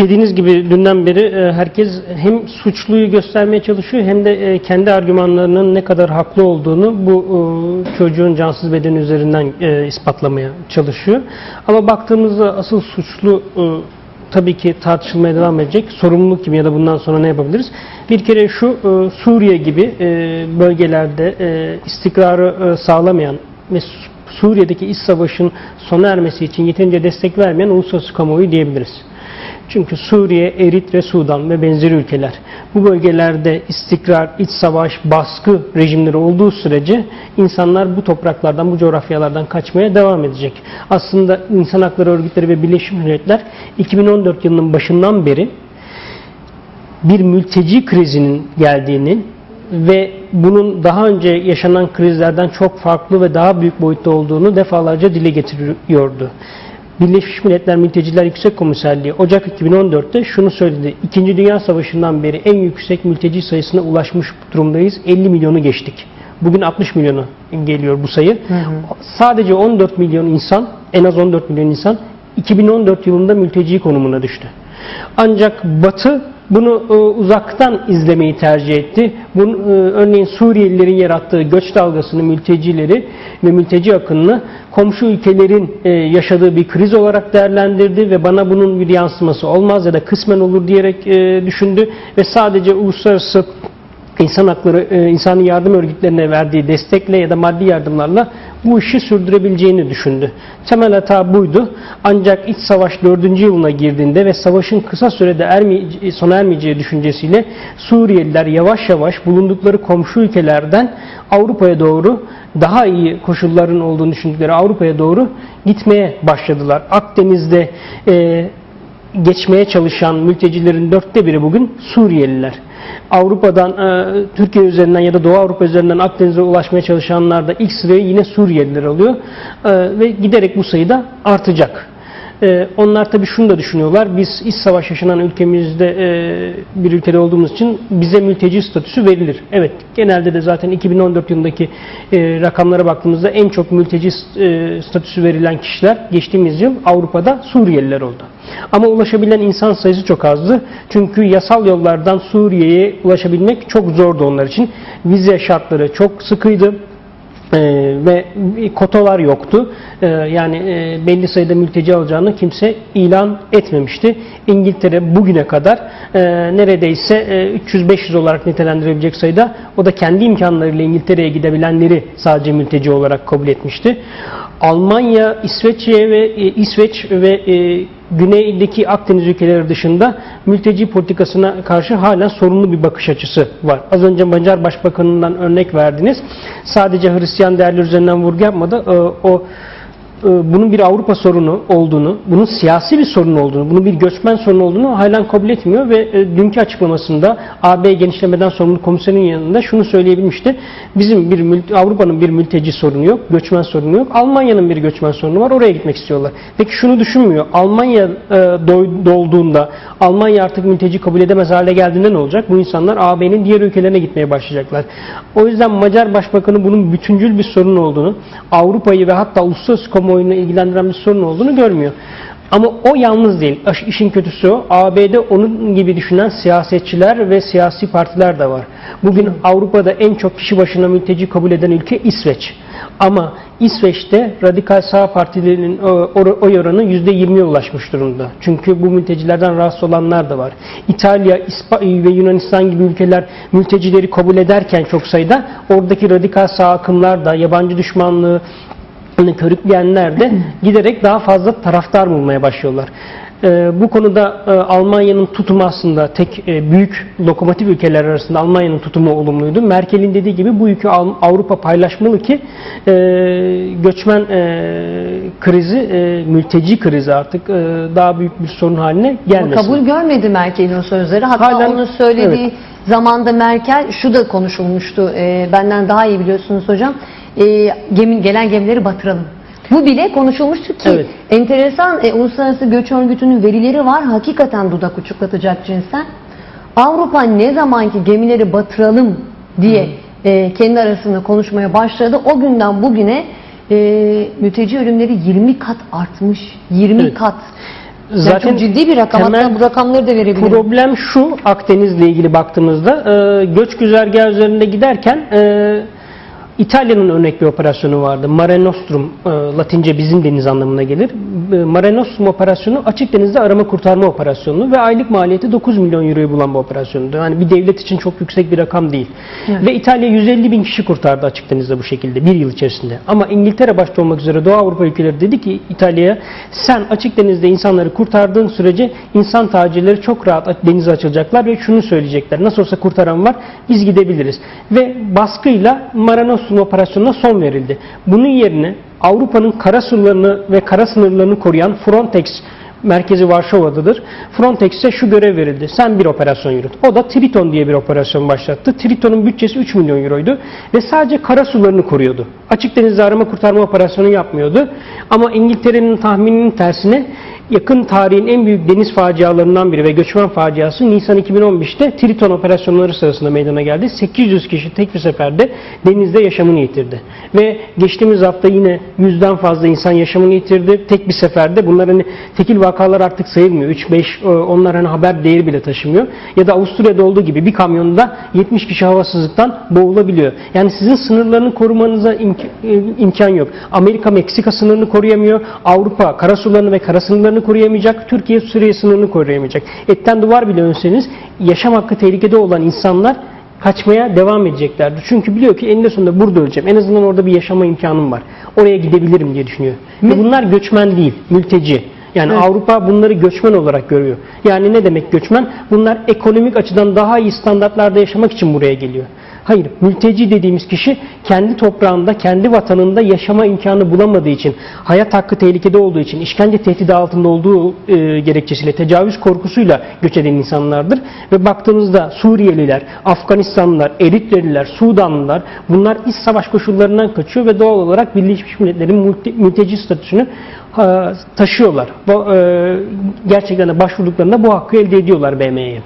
dediğiniz gibi dünden beri e, herkes hem suçluyu göstermeye çalışıyor hem de e, kendi argümanlarının ne kadar haklı olduğunu bu e, çocuğun cansız bedeni üzerinden ispatlamaya çalışıyor. Ama baktığımızda asıl suçlu tabii ki tartışılmaya devam edecek. Sorumluluk kim ya da bundan sonra ne yapabiliriz? Bir kere şu Suriye gibi bölgelerde istikrarı sağlamayan ve Su- Suriye'deki iç savaşın sona ermesi için yeterince destek vermeyen uluslararası kamuoyu diyebiliriz. Çünkü Suriye, Eritre, Sudan ve benzeri ülkeler bu bölgelerde istikrar, iç savaş, baskı rejimleri olduğu sürece insanlar bu topraklardan, bu coğrafyalardan kaçmaya devam edecek. Aslında insan hakları örgütleri ve Birleşmiş Milletler 2014 yılının başından beri bir mülteci krizinin geldiğini ve bunun daha önce yaşanan krizlerden çok farklı ve daha büyük boyutta olduğunu defalarca dile getiriyordu. Birleşmiş Milletler Mülteciler Yüksek Komiserliği Ocak 2014'te şunu söyledi. İkinci Dünya Savaşı'ndan beri en yüksek mülteci sayısına ulaşmış durumdayız. 50 milyonu geçtik. Bugün 60 milyonu geliyor bu sayı. Sadece 14 milyon insan, en az 14 milyon insan 2014 yılında mülteci konumuna düştü. Ancak Batı bunu e, uzaktan izlemeyi tercih etti. Bunu, e, örneğin Suriyelilerin yarattığı göç dalgasını, mültecileri ve mülteci akınını komşu ülkelerin e, yaşadığı bir kriz olarak değerlendirdi ve bana bunun bir yansıması olmaz ya da kısmen olur diyerek e, düşündü ve sadece uluslararası insan hakları, e, insani yardım örgütlerine verdiği destekle ya da maddi yardımlarla bu işi sürdürebileceğini düşündü. Temel hata buydu. Ancak iç savaş 4. yılına girdiğinde ve savaşın kısa sürede ermeye- sona ermeyeceği düşüncesiyle Suriyeliler yavaş yavaş bulundukları komşu ülkelerden Avrupa'ya doğru daha iyi koşulların olduğunu düşündükleri Avrupa'ya doğru gitmeye başladılar. Akdeniz'de e, geçmeye çalışan mültecilerin dörtte biri bugün Suriyeliler. Avrupa'dan, e, Türkiye üzerinden ya da Doğu Avrupa üzerinden Akdeniz'e ulaşmaya çalışanlar da ilk sırayı yine Suriyeliler alıyor. E, ve giderek bu sayı da artacak. E, onlar tabii şunu da düşünüyorlar. Biz iç savaş yaşanan ülkemizde e, bir ülkede olduğumuz için bize mülteci statüsü verilir. Evet, genelde de zaten 2014 yılındaki e, rakamlara baktığımızda en çok mülteci e, statüsü verilen kişiler geçtiğimiz yıl Avrupa'da Suriyeliler oldu. Ama ulaşabilen insan sayısı çok azdı. Çünkü yasal yollardan Suriye'ye ulaşabilmek çok zordu onlar için. Vize şartları çok sıkıydı. Ee, ve kotalar yoktu. Ee, yani e, belli sayıda mülteci alacağını kimse ilan etmemişti. İngiltere bugüne kadar e, neredeyse e, 300-500 olarak nitelendirebilecek sayıda o da kendi imkanlarıyla İngiltere'ye gidebilenleri sadece mülteci olarak kabul etmişti. Almanya, İsveç'e ve e, İsveç ve e, güneydeki Akdeniz ülkeleri dışında mülteci politikasına karşı hala sorunlu bir bakış açısı var. Az önce Macar Başbakanı'ndan örnek verdiniz. Sadece Hristiyan değerler üzerinden vurgu yapmadı. Ee, O bunun bir Avrupa sorunu olduğunu, bunun siyasi bir sorun olduğunu, bunun bir göçmen sorunu olduğunu halen kabul etmiyor ve e, dünkü açıklamasında AB genişlemeden sorumlu komiserin yanında şunu söyleyebilmişti. Bizim bir Avrupa'nın bir mülteci sorunu yok, göçmen sorunu yok. Almanya'nın bir göçmen sorunu var. Oraya gitmek istiyorlar. Peki şunu düşünmüyor. Almanya e, dolduğunda, Almanya artık mülteci kabul edemez hale geldiğinde ne olacak? Bu insanlar AB'nin diğer ülkelerine gitmeye başlayacaklar. O yüzden Macar Başbakanı bunun bütüncül bir sorun olduğunu, Avrupa'yı ve hatta uluslararası kamuoyunu ilgilendiren bir sorun olduğunu görmüyor. Ama o yalnız değil. İşin kötüsü o. AB'de onun gibi düşünen siyasetçiler ve siyasi partiler de var. Bugün Avrupa'da en çok kişi başına mülteci kabul eden ülke İsveç. Ama İsveç'te radikal sağ partilerinin o- oy oranı %20'ye ulaşmış durumda. Çünkü bu mültecilerden rahatsız olanlar da var. İtalya, İspa- ve Yunanistan gibi ülkeler mültecileri kabul ederken çok sayıda oradaki radikal sağ akımlar da yabancı düşmanlığı hani körükleyenler de giderek daha fazla taraftar bulmaya başlıyorlar. Ee, bu konuda e, Almanya'nın tutumu aslında tek e, büyük lokomotif ülkeler arasında Almanya'nın tutumu olumluydu. Merkel'in dediği gibi bu yükü Avrupa paylaşmalı ki e, göçmen e, krizi, e, mülteci krizi artık e, daha büyük bir sorun haline gelmesin. kabul görmedi Merkel'in o sözleri. Hatta Halen- onun söylediği evet. zamanda Merkel şu da konuşulmuştu. Ee, benden daha iyi biliyorsunuz hocam. Ee, gemi, gelen gemileri batıralım. Bu bile konuşulmuştu ki Evet. enteresan e, Uluslararası Göç Örgütü'nün verileri var. Hakikaten dudak uçuklatacak cinsten. Avrupa ne zamanki gemileri batıralım diye e, kendi arasında konuşmaya başladı. O günden bugüne e, mülteci ölümleri 20 kat artmış. 20 Evet. kat. Yani Zaten çok ciddi bir rakam. Hatta bu rakamları da verebilirim. Problem şu Akdeniz'le ilgili baktığımızda e, göç güzergahı üzerinde giderken e, İtalya'nın örnek bir operasyonu vardı. Mare Nostrum, e, Latince bizim deniz anlamına gelir. E, Mare Nostrum operasyonu açık denizde arama kurtarma operasyonu ve aylık maliyeti 9 milyon euroyu bulan bir operasyondu. Yani bir devlet için çok yüksek bir rakam değil. Evet. Ve İtalya 150 bin kişi kurtardı açık denizde bu şekilde bir yıl içerisinde. Ama İngiltere başta olmak üzere Doğu Avrupa ülkeleri dedi ki İtalya'ya sen açık denizde insanları kurtardığın sürece insan tacirleri çok rahat denize açılacaklar ve şunu söyleyecekler. Nasıl olsa kurtaran var biz gidebiliriz. Ve baskıyla Mare Nostrum operasyonuna son verildi. Bunun yerine Avrupa'nın kara sularını ve kara sınırlarını koruyan Frontex merkezi Varşova'dadır. Frontex'e şu görev verildi. Sen bir operasyon yürüt. O da Triton diye bir operasyon başlattı. Triton'un bütçesi 3 milyon euroydu ve sadece kara sularını koruyordu. Açık denizde arama kurtarma operasyonu yapmıyordu. Ama İngiltere'nin tahmininin tersine yakın tarihin en büyük deniz facialarından biri ve göçmen faciası Nisan 2015'te Triton operasyonları sırasında meydana geldi. 800 kişi tek bir seferde denizde yaşamını yitirdi. Ve geçtiğimiz hafta yine yüzden fazla insan yaşamını yitirdi. Tek bir seferde bunlar hani tekil vakalar artık sayılmıyor. 3-5 e, onlar hani haber değeri bile taşımıyor. Ya da Avusturya'da olduğu gibi bir kamyonda 70 kişi havasızlıktan boğulabiliyor. Yani sizin sınırlarını korumanıza e, imkan yok. Amerika Meksika sınırını koruyamıyor. Avrupa karasularını ve kara sınırlarını koruyamayacak. Türkiye Suriye sınırını koruyamayacak. Etten duvar bile önseniz yaşam hakkı tehlikede olan insanlar kaçmaya devam edeceklerdir. Çünkü biliyor ki eninde sonunda burada öleceğim. En azından orada bir yaşama imkanım var. Oraya gidebilirim diye düşünüyor. Ve bunlar göçmen değil, mülteci. Yani Evet. Avrupa bunları göçmen olarak görüyor. Yani ne demek göçmen? Bunlar ekonomik açıdan daha iyi standartlarda yaşamak için buraya geliyor. Hayır, mülteci dediğimiz kişi kendi toprağında, kendi vatanında yaşama imkanı bulamadığı için, hayat hakkı tehlikede olduğu için, işkence tehdidi altında olduğu e, gerekçesiyle, tecavüz korkusuyla göç eden insanlardır. Ve baktığınızda Suriyeliler, Afganistanlılar, Eritreliler, Sudanlılar bunlar iç savaş koşullarından kaçıyor ve doğal olarak Birleşmiş Milletler'in mülte- mülteci statüsünü taşıyorlar. E, gerçekten de başvurduklarında bu hakkı elde ediyorlar BM'ye.